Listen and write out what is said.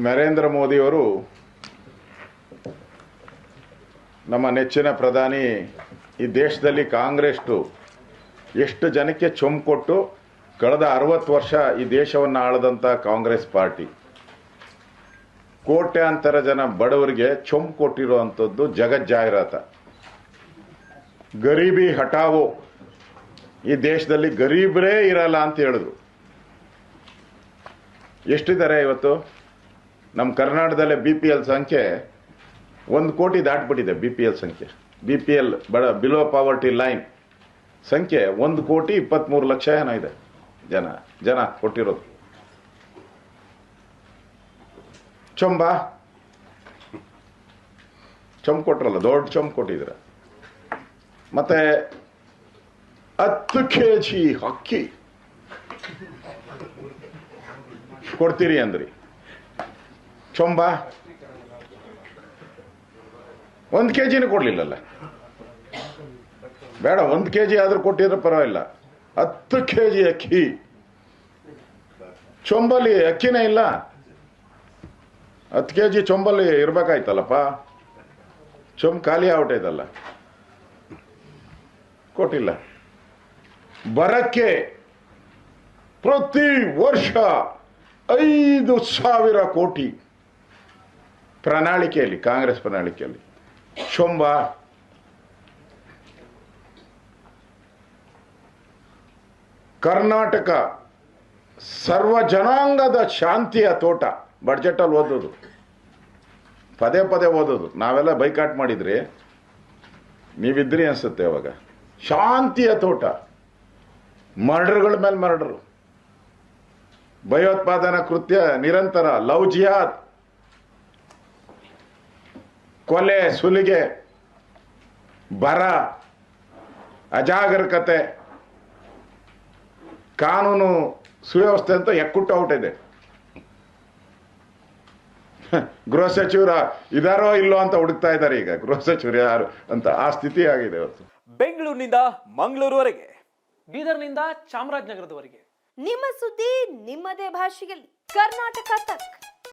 ನರೇಂದ್ರ ಮೋದಿಯವರು ನಮ್ಮ ನೆಚ್ಚಿನ ಪ್ರಧಾನಿ ಈ ದೇಶದಲ್ಲಿ ಕಾಂಗ್ರೆಸ್ಟು ಎಷ್ಟು ಜನಕ್ಕೆ ಚೊಂಬು ಕೊಟ್ಟು ಕಳೆದ ಅರವತ್ತು ವರ್ಷ ಈ ದೇಶವನ್ನು ಆಳದಂಥ ಕಾಂಗ್ರೆಸ್ ಪಾರ್ಟಿ. ಕೋಟ್ಯಾಂತರ ಜನ ಬಡವರಿಗೆ ಚೊಂಬು ಕೊಟ್ಟಿರುವಂಥದ್ದು ಜಗಜ್ಜಾಹಿರಾತ ಗರೀಬಿ ಹಟಾವೋ ಈ ದೇಶದಲ್ಲಿ ಗರೀಬರೇ ಇರಲ್ಲ ಅಂತ ಹೇಳಿದ್ರು. ಎಷ್ಟಿದ್ದಾರೆ ಇವತ್ತು? ನಮ್ಮ ಕರ್ನಾಟಕದಲ್ಲೇ ಬಿ ಪಿ ಎಲ್ ಸಂಖ್ಯೆ ಒಂದು ಕೋಟಿ ದಾಟ್ಬಿಟ್ಟಿದೆ ಬಿ ಪಿ ಎಲ್ ಸಂಖ್ಯೆ. ಬಿ ಪಿ ಎಲ್ ಬಡ ಬಿಲೋ ಪಾವರ್ಟಿ ಲೈನ್ ಸಂಖ್ಯೆ ಒಂದು ಕೋಟಿ ಇಪ್ಪತ್ತ್ಮೂರು ಲಕ್ಷ ಏನೋ ಇದೆ. ಜನ ಜನ ಕೊಟ್ಟಿರೋದು. ಚೊಂಬ? ಚೊಂಬ್ ಕೊಟ್ರಲ್ಲ, ದೊಡ್ಡ ಚೊಂಬ್ ಕೊಟ್ಟಿದ್ದೀರ? ಮತ್ತೆ ಹತ್ತು ಕೆ ಜಿ ಅಕ್ಕಿ ಕೊಡ್ತೀರಿ ಅಂದ್ರಿ. ಚೊಂಬ. ಒಂದು ಕೆ ಜಿನೂ ಕೊಡಲಿಲ್ಲಲ್ಲ. ಬೇಡ, ಒಂದು ಕೆ ಜಿ ಆದ್ರೂ ಕೊಟ್ಟಿದ್ರೆ ಪರವಾಗಿಲ್ಲ. ಹತ್ತು ಕೆ ಜಿ ಅಕ್ಕಿ. ಚೊಂಬಲ್ಲಿ ಅಕ್ಕಿನೇ ಇಲ್ಲ. ಹತ್ತು ಕೆ ಜಿ ಚೊಂಬಲ್ಲಿ ಇರ್ಬೇಕಾಯ್ತಲ್ಲಪ್ಪ. ಚೊಂಬ್ ಖಾಲಿ ಆಗ್ಬಿಟ್ಟೈತಲ್ಲ. ಕೊಟ್ಟಿಲ್ಲ. ಬರಕ್ಕೆ ಪ್ರತಿ ವರ್ಷ ಐದು ಸಾವಿರ ಕೋಟಿ. ಪ್ರಣಾಳಿಕೆಯಲ್ಲಿ, ಕಾಂಗ್ರೆಸ್ ಪ್ರಣಾಳಿಕೆಯಲ್ಲಿ. ಶೊಂಬ. ಕರ್ನಾಟಕ ಸರ್ವ ಜನಾಂಗದ ಶಾಂತಿಯ ತೋಟ. ಬಡ್ಜೆಟಲ್ಲಿ ಓದೋದು. ಪದೇ ಪದೇ ಓದೋದು. ನಾವೆಲ್ಲ ಬೈಕಾಟ್ ಮಾಡಿದ್ರಿ ನೀವಿದ್ರಿ ಅನಿಸುತ್ತೆ ಅವಾಗ. ಶಾಂತಿಯ ತೋಟ. ಮರ್ಡರ್ಗಳ ಮೇಲೆ ಮರ್ಡರು. ಭಯೋತ್ಪಾದನಾ ಕೃತ್ಯ ನಿರಂತರ, ಲವ್ ಕೊಲೆ ಸುಲಿಗೆ ಬರ ಅಜಾಗರೂಕತೆ ಕಾನೂನು ಸುವ್ಯವಸ್ಥೆ ಅಂತ ಎಕ್ಕುಟ್ಟು ಔಟಿದೆ ಗೃಹ ಸಚಿವರ ಇದಾರೋ ಇಲ್ಲೋ ಅಂತ ಹುಡುಕ್ತಾ ಇದ್ದಾರೆ ಈಗ. ಗೃಹ ಸಚಿವರು ಯಾರು ಅಂತ ಆ ಸ್ಥಿತಿ ಆಗಿದೆ ಇವತ್ತು. ಬೆಂಗಳೂರಿನಿಂದ ಮಂಗಳೂರುವರೆಗೆ ಬೀದರ್ನಿಂದ ಚಾಮರಾಜನಗರದವರೆಗೆ. ನಿಮ್ಮ ಸುದ್ದಿ ನಿಮ್ಮದೇ ಭಾಷೆಯಲ್ಲಿ. ಕರ್ನಾಟಕ ತಕ್.